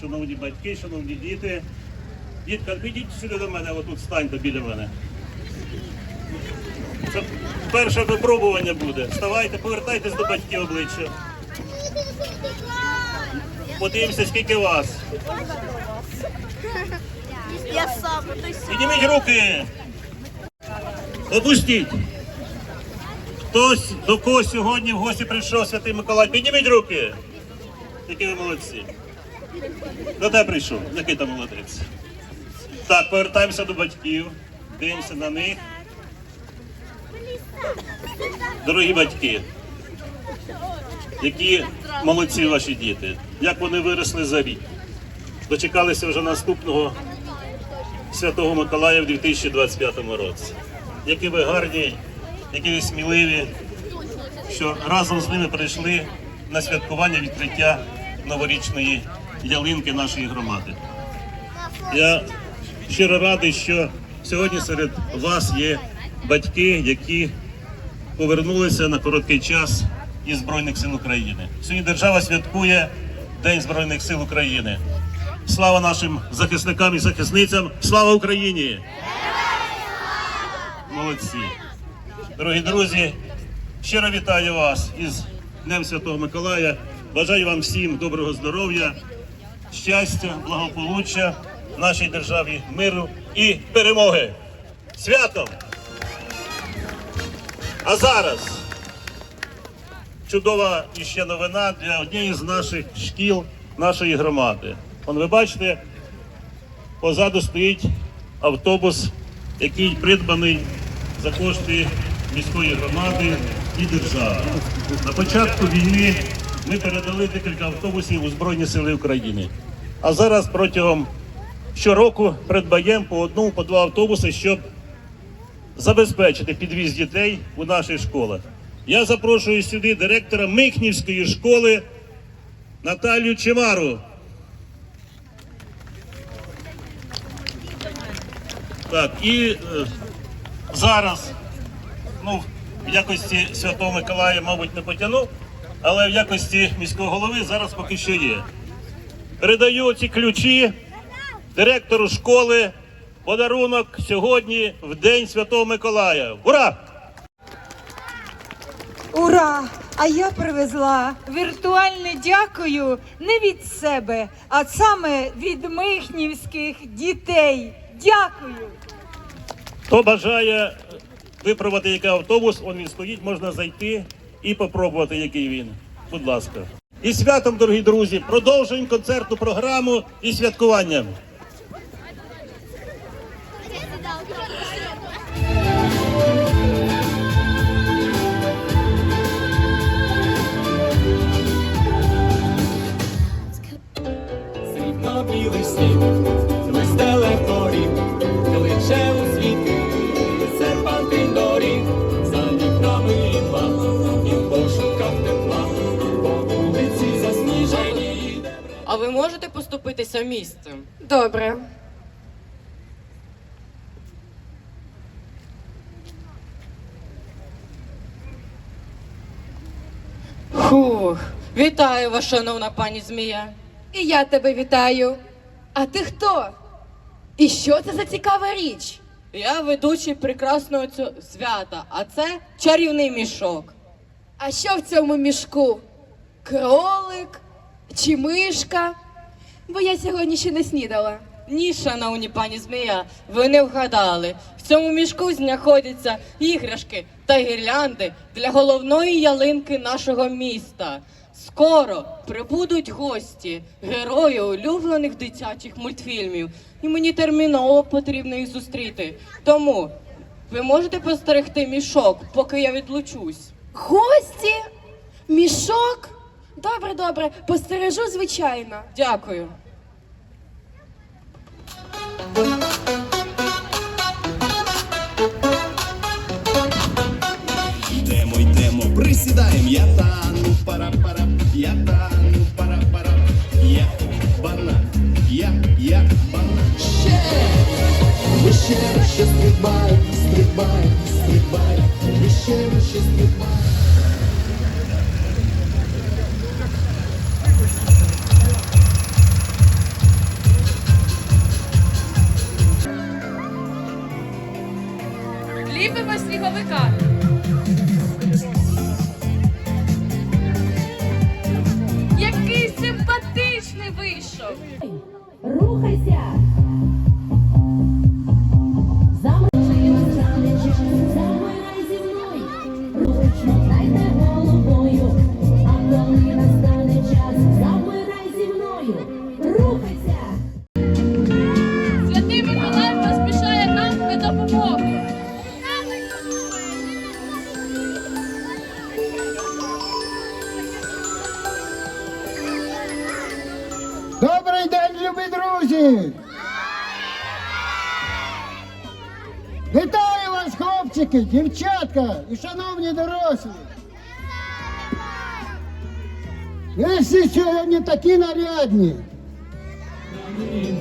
шановні батьки, шановні діти. Дітка, підіть сюди до мене, отут станьте біля мене. Це перше випробування буде. Вставайте, повертайтесь до батьків обличчя. Подивимося, скільки вас. Я сам, сам. Підніміть руки. Опустіть. Хтось до кого сьогодні в гості прийшов Святий Миколай. Підніміть руки. Які ви молодці. До тебе прийшов. Який там молодець. Так, повертаємося до батьків. Дивимося на них. Дорогі батьки, які молодці ваші діти, як вони виросли за рік. Дочекалися вже наступного Святого Миколая в 2025 році. Які ви гарні, які ви сміливі, що разом з ними прийшли на святкування відкриття новорічної ялинки нашої громади. Я щиро радий, що сьогодні серед вас є батьки, які повернулися на короткий час із Збройних сил України. Сьогодні держава святкує День Збройних сил України. Слава нашим захисникам і захисницям! Слава Україні! Молодці! Дорогі друзі, щиро вітаю вас із Днем Святого Миколая. Бажаю вам всім доброго здоров'я, щастя, благополуччя нашій державі, миру і перемоги. Святом! А зараз чудова іще новина для однієї з наших шкіл нашої громади. Он ви бачите, позаду стоїть автобус, який придбаний за кошти міської громади і держави. На початку війни ми передали декілька автобусів у Збройні Сили України. А зараз протягом щороку придбаємо по одному, по два автобуси, щоб забезпечити підвіз дітей у наших школах. Я запрошую сюди директора Михнівської школи Наталію Чимару. Так, і е, зараз, ну, в якості Святого Миколая, мабуть, не потягну, але в якості міського голови зараз поки що є. Передаю ці ключі директору школи. Подарунок сьогодні в День Святого Миколая. Ура! Ура! А я привезла віртуальне дякую не від себе, а саме від михнівських дітей. Дякую! Хто бажає випробувати який автобус, он він стоїть, можна зайти і попробувати, який він. Будь ласка. І святом, дорогі друзі, продовжуємо концертну програму і святкуванням. А ви можете поступитися місцем? Добре. Фух, вітаю вас, шановна пані Змія. І я тебе вітаю. А ти хто? І що це за цікава річ? Я ведучий прекрасного цього свята, а це чарівний мішок. А що в цьому мішку? Кролик чи мишка? Бо я сьогодні ще не снідала. Ні, шановні пані Змія, ви не вгадали. В цьому мішку знаходяться іграшки та гірлянди для головної ялинки нашого міста. Скоро прибудуть гості, герої улюблених дитячих мультфільмів, і мені терміново потрібно їх зустріти. Тому ви можете постерегти мішок, поки я відлучусь. Гості? Мішок? Добре, добре, постережу, звичайно. Дякую. Йдемо, йдемо, присідаємо, я тану, пара пара, я тану, пара пара, я банан, я, я банан. Ще, вище, вище стрибай, стрибай, стрибай, вище, вище стрибай. Ліпимо сніговика. Який симпатичний вийшов. Рухайся. Вітаю вас, хлопчики, дівчатка і шановні дорослі! Ви всі сьогодні такі нарядні. Любі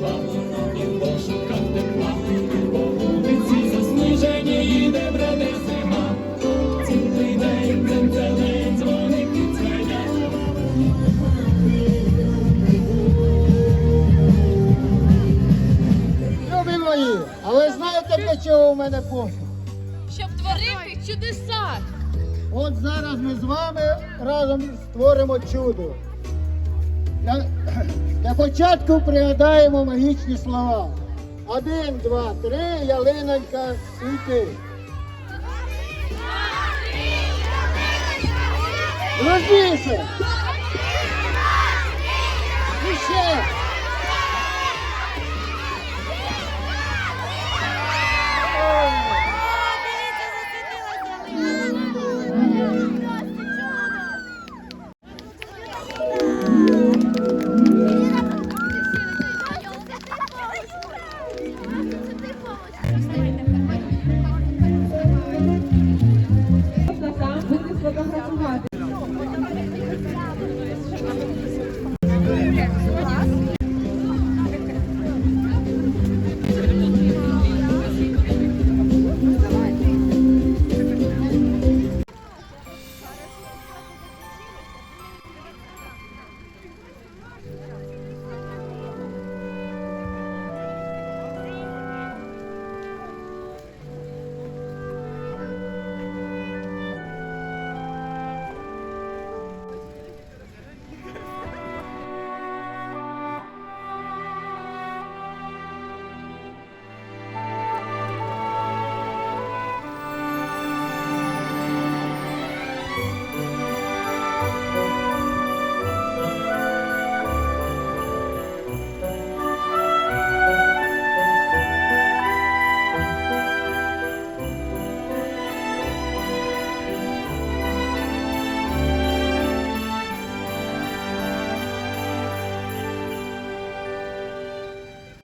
чого у мене посуд? Щоб творити чудеса. От зараз ми з вами разом створимо чудо. Для, для початку пригадаємо магічні слова. Один, два, три, ялинонька, світи. Дружніше! Ще!